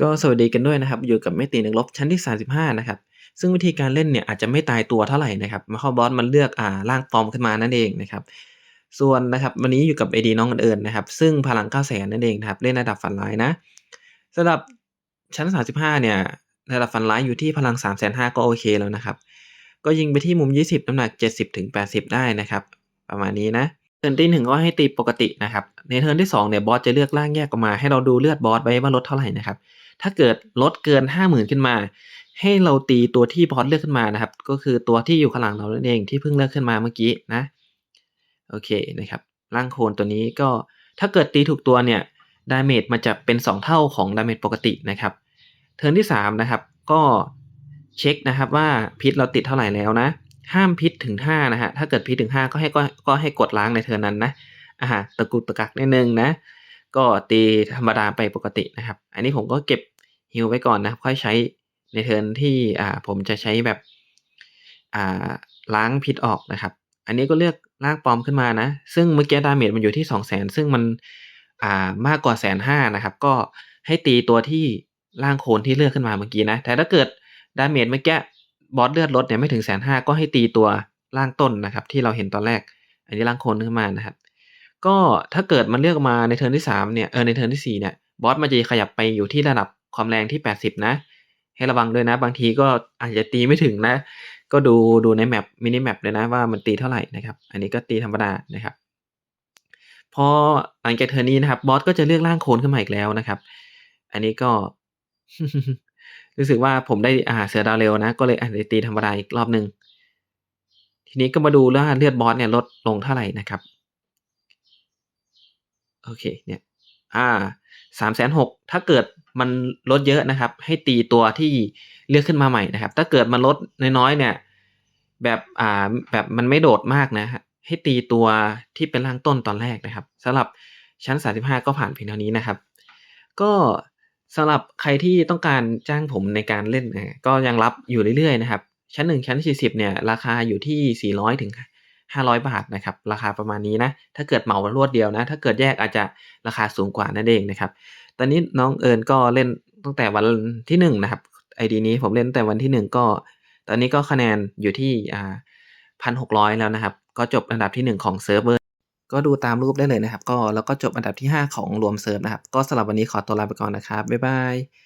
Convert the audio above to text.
ก็สวัสดีกันด้วยนะครับ อยู่กับไม่ตีนึ่งลบชั้นที่ 35 นะครับ ซึ่งวิธีการเล่นเนี่ยอาจจะไม่ตายตัวเท่าไหร่นะครับมาเข้าบอสมันเลือกอ่าร่างปลอมขึ้นมานั่นเองนะครับ ส่วนนะครับวันนี้อยู่กับ AD น้องเอิญนะครับ ซึ่งพลัง9 0 0นั่นเองนะครับ เล่นระดับฝันร้ายนะสำหรับชั้น 35 เนี่ยระดับฝันร้ายอยู่ที่พลัง3 5 0 0 0ก็โอเคแล้วนะครับ ก็ยิงไปที่มุม 20 น้ำหนัก 70ถึง80 ได้นะครับ ประมาณนี้นะ เทิร์นที่หนึ่งก็ให้ตีปกตินะครับ ในเทิร์นที่2เนี่ยบอสจะเลือกร่างแยกออกมา ให้เราดูเลือดบอสไว้ว่าลดเท่าไหร่นะครับ ถ้าเกิดลดเกิน50,000ขึ้นมา ให้เราตีตัวที่บอสเลือกขึ้นมานะครับ ก็คือตัวที่อยู่ข้างหลังเราเองที่เพิ่งเลือกขึ้นมาเมื่อกี้นะ โอเคนะครับร่างโคลนตัวนี้ก็ถ้าเกิดตีถูกตัวเนี่ยดาเมจมันจะเป็น 2 เท่าของดาเมจปกตินะครับ เทิร์นที่3นะครับก็เช็คนะครับว่าพิษเราติดเท่าไหร่แล้วนะ ห้ามพิษถึง5นะฮะ ถ้าเกิดพิษถึง5ก็ให้ก็ก็ให้กดล้างในเทิร์นนั้นนะอ่าตะกุกตะกักนิดนึงนะ ก็ตีธรรมดาไปปกตินะครับ อันนี้ผมก็เก็บฮิวไว้ก่อนนะ ค่อยใช้ในเทิร์นที่อ่าผมจะใช้แบบอ่าล้างพิษออกนะครับ อันนี้ก็เลือกร่างปลอมขึ้นมานะ ซึ่งเมื่อกี้ดาเมจมันอยู่ที่2 0 0 0 0 0ซึ่งมันอ่ามากกว่าแสนห้านะครับ ก็ให้ตีตัวที่ร่างโคนที่เลือกขึ้นมาเมื่อกี้นะ แต่ถ้าเกิดดาเมจเมื่อกี้ บอสเลือดลดเนี่ยไม่ถึงแสนห้าก็ให้ตีตัวร่างต้นนะครับ ที่เราเห็นตอนแรก อันนี้ร่างโคนขึ้นมานะครับ ก็ถ้าเกิดมันเลือกมาในเทิร์นที่3เนี่ยเออในเทิร์นที่4เนี่ยบอสมันจะขยับไปอยู่ที่ระดับความแรงที่ 80 นะ ให้ระวังด้วยนะ บางทีก็อาจจะตีไม่ถึงนะ ก็ดูดูในแมปมินิแมปเลยนะว่ามันตีเท่าไหร่นะครับ อันนี้ก็ตีธรรมดานะครับพอหลังจากเทิร์นนี้นะครับบอสก็จะเลือกร่างโคนขึ้นมาอีกแล้วนะครับ อันนี้ก็ รู้สึกว่าผมได้อ่าเสือดาวเร็วนะ ก็เลยอาจจะตีธรรมดาอีกรอบหนึ่งทีนี้ก็มาดูว่าเลือดบอสเนี่ยลดลงเท่าไหร่นะครับ โอเคเนี่ยอ่าสามแสนหกถ้าเกิดมันลดเยอะนะครับ ให้ตีตัวที่เลือกขึ้นมาใหม่นะครับ ถ้าเกิดมันลดน้อยๆเนี่ย แบบอ่าแบบมันไม่โดดมากนะฮะให้ตีตัวที่เป็นร่างต้นตอนแรกนะครับสำหรับชั้น 35 ก็ผ่านเพียงเท่านี้นะครับ ก็ สำหรับใครที่ต้องการจ้างผมในการเล่นนะก็ยังรับอยู่เรื่อยๆนะครับ ชั้น 1 ชั้น 40เนี่ยราคาอยู่ที่ 400ถึง500 บาทนะครับราคาประมาณนี้นะ ถ้าเกิดเหมารวดเดียวนะ ถ้าเกิดแยกอาจจะราคาสูงกว่านั่นเองนะครับ ตอนนี้น้องเอิญก็เล่นตั้งแต่วันที่1นะครับไอดีนี้ผมเล่นแต่วันที่ 1 ก็ ตอนนี้ก็คะแนนอยู่ที่อ่าพันหกร้อยแล้วนะครับ ก็จบอันดับที่ 1 ของเซิร์ฟเวอร์ ก็ดูตามรูปได้เลยนะครับ ก็แล้วก็จบอันดับที่ 5 ของรวมเซิร์ฟนะครับ ก็สำหรับวันนี้ขอตัวลาไปก่อนนะครับ บ๊ายบาย